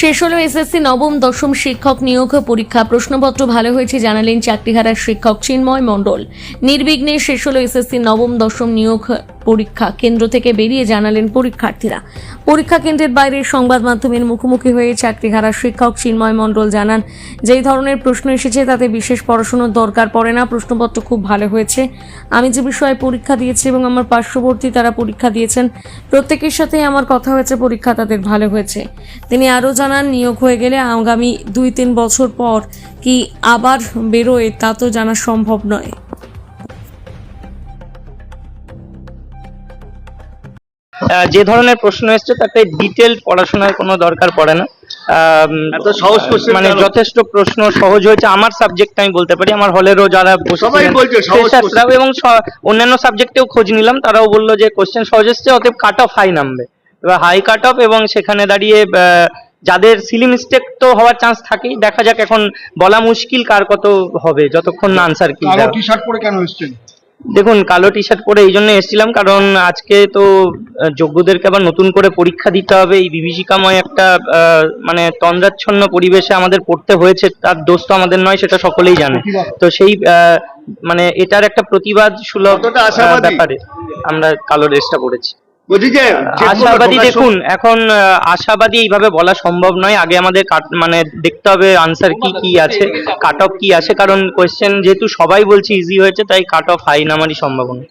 শেষ হলো এসএসসি নবম, দশম শিক্ষক নিয়োগ, পরীক্ষা। প্রশ্নপত্র ভালো হয়েছে জানালেন চাকরিহারার শিক্ষক চিন্ময় মণ্ডল। নির্বিঘ্নে শেষ হলো এসএসসি নবম, দশম নিয়োগ। পরীক্ষা কেন্দ্র থেকে বেরিয়ে জানালেন পরীক্ষার্থীরা। পরীক্ষা কেন্দ্রের বাইরে সংবাদ মাধ্যমের মুখোমুখি হয়ে চাকরিহারার শিক্ষক চিন্ময় মণ্ডল জানান, যেই ধরনের প্রশ্ন এসেছে তাতে বিশেষ পড়াশোনার দরকার পড়ে না, প্রশ্নপত্র খুব ভালো হয়েছে। আমি যে বিষয়ে পরীক্ষা দিয়েছি এবং আমার পার্শ্ববর্তী তারা পরীক্ষা দিয়েছেন, প্রত্যেকের সাথেই আমার কথা হয়েছে, পরীক্ষা তাদের ভালো হয়েছে। তিনি আরও জানান, নিয়োগ হয়ে গেলে আগামী দুই তিন বছর পর কি আবার বেরোয় তা তো জানা সম্ভব নয়। যে ধরনের প্রশ্ন এসছে তাতে ডিটেল পড়াশোনার কোনো দরকার পড়ে না। সহজ মানে? যথেষ্ট প্রশ্ন সহজ হয়েছে। আমার সাবজেক্ট আমি বলতে পারি। আমার হলেরও যারা ফ্রেশার্সরাও এবং অন্যান্য সাবজেক্টেও খোঁজ নিলাম। তারাও বলল যে কোশ্চেন সহজ এসছে অতএব কাট অফ হাই নামবে। এবার হাই কাট অফ এবং সেখানে দাঁড়িয়ে আহ, যাদের সিলি মিস্টেক তো হওয়ার চান্স থাকেই। দেখা যাক এখন বলা মুশকিল কার কত হবে যতক্ষণ না আনসার কি টি শার্ট পরে কেন এসছেন? দেখুন কালো টি শার্ট পরে এই জন্য এসেছিলাম কারণ আজকে তো যোগ্যদেরকে আবার নতুন করে পরীক্ষা দিতে হবে। এই বিভীষিকাময় একটা আহ, মানে তন্দ্রাচ্ছন্ন পরিবেশে আমাদের পড়তে হয়েছে তার দোষ তো আমাদের নয় সেটা সকলেই জানে। তো সেই আহ, মানে এটার একটা প্রতিবাদ সুলভ ব্যাপারে আমরা কালো ড্রেসটা পড়েছি বলছি যে যে আশাবাদী দেখুন এখন আশাবাদী এইভাবে বলা সম্ভব নয়। আগে আমাদের কাট- মানে দেখতে হবে আনসার কি কি আছে কাট অফ কি আছে কারণ কোয়েশ্চেন যেহেতু সবাই বলছে ইজি হয়েছে তাই কাট অফ হাই নামারই সম্ভাবনা।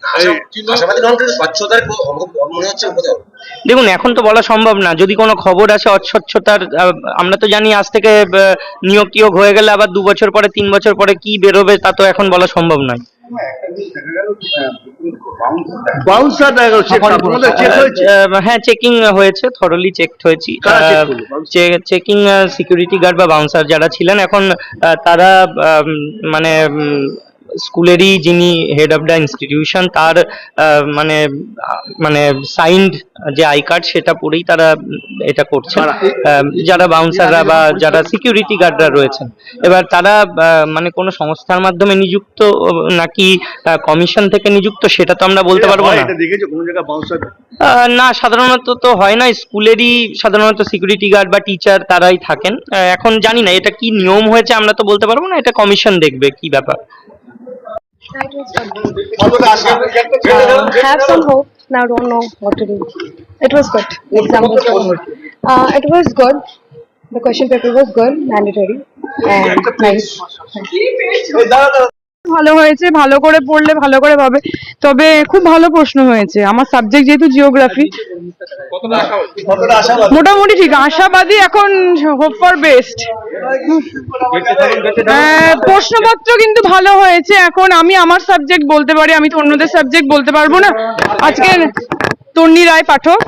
দেখুন এখন তো বলা সম্ভব না। যদি কোনো খবর আসে অস্বচ্ছতার আমরা তো জানি আজ থেকে নিয়োগ টিয়োগ হয়ে গেলে আবার দু বছর পরে তিন বছর পরে কি বেরোবে তা তো এখন বলা সম্ভব নয়। বাউন্সার চেক হয়েছে? হ্যাঁ চেকিং হয়েছে থরলি চেকড হয়েছি। চেকিং সিকিউরিটি গার্ড বা বাউন্সার যারা ছিলেন এখন আহ, তারা মানে উম, স্কুলেরই যিনি হেড অফ দ্য ইনস্টিটিউশন তার মানে মানে সাইন্ড যে আই কার্ড সেটা পরেই তারা এটা করছেন। আহ, যারা বাউন্সাররা বা যারা সিকিউরিটি গার্ডরা রয়েছেন। এবার তারা মানে কোনো সংস্থার মাধ্যমে নিযুক্ত নাকি কমিশন থেকে নিযুক্ত সেটা তো আমরা বলতে পারব না। না সাধারণত তো হয় না। স্কুলেরই সাধারণত সিকিউরিটি গার্ড বা টিচার তারাই থাকেন। এখন জানি না এটা কি নিয়ম হয়েছে আমরা তো বলতে পারব না। এটা কমিশন দেখবে কি ব্যাপার। Uh, have some hope. Now don't know what to do. It was good. Exam was good. Uh, it was good. The question paper was good, mandatory, and nice. ভালো হয়েছে, ভালো করে পড়লে ভালো করে পাবে তবে খুব ভালো প্রশ্ন হয়েছে। আমার সাবজেক্ট যেহেতু জিওগ্রাফি মোটামুটি ঠিক। আশাবাদী এখন হোপ ফর বেস্ট প্রশ্নপত্র কিন্তু ভালো হয়েছে। এখন আমি আমার সাবজেক্ট বলতে পারি, আমি তো অন্যদের সাবজেক্ট বলতে পারব না। আজকে তন্নি রায় পাঠক।